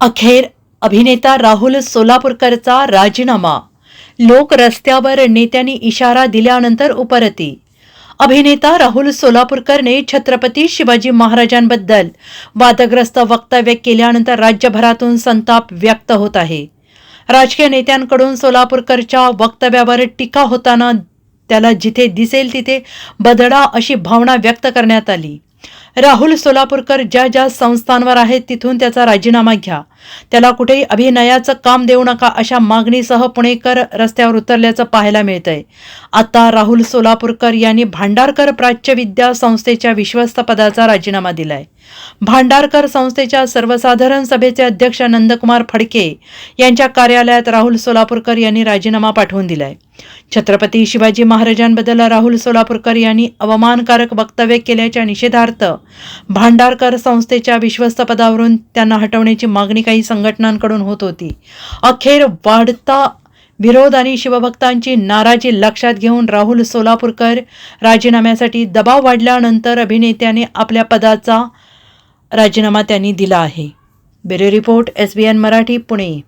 अखेर अभिनेता राहुल सोलापूरकरचा राजीनामा. लोक रस्त्यावर नेत्यांनी इशारा दिल्यानंतर उपरती अभिनेता राहुल सोलापूरकरने छत्रपती शिवाजी महाराजांबद्दल वादग्रस्त वक्तव्य केल्यानंतर राज्यभरातून संताप व्यक्त होत आहे. राजकीय नेत्यांकडून सोलापूरकरच्या वक्तव्यावर टीका होताना त्याला जिथे दिसेल तिथे बदडा अशी भावना व्यक्त करण्यात आली. राहुल सोलापूरकर ज्या ज्या संस्थांवर आहेत तिथून त्याचा राजीनामा घ्या. त्याला कुठेही अभिनयाचं काम देऊ नका अशा मागणीसह पुणेकर रस्त्यावर उतरल्याचं पाहायला मिळतंय. आता राहुल सोलापूरकर यांनी भांडारकर प्राच्यविद्या संस्थेच्या विश्वस्त पदाचा राजीनामा दिलाय. भांडारकर संस्थेच्या सर्वसाधारण सभेचे अध्यक्ष नंदकुमार फडके यांच्या कार्यालयात राहुल सोलापूरकर यांनी राजीनामा पाठवून दिलाय. छत्रपती शिवाजी महाराजांबद्दल राहुल सोलापूरकर यांनी अवमानकारक वक्तव्य केल्याच्या निषेधार्थ भांडारकर संस्थेच्या विश्वस्त पदावरून त्यांना हटवण्याची मागणी काही संघटनांकडून होत होती. अखेर वाढता विरोध आणि शिवभक्तांची नाराजी लक्षात घेऊन राहुल सोलापूरकर राजीनाम्यासाठी दबाव वाढल्यानंतर अभिनेत्याने आपल्या पदाचा राजीनामा त्यांनी दिला आहे. Bureau report S B N Marathi Pune.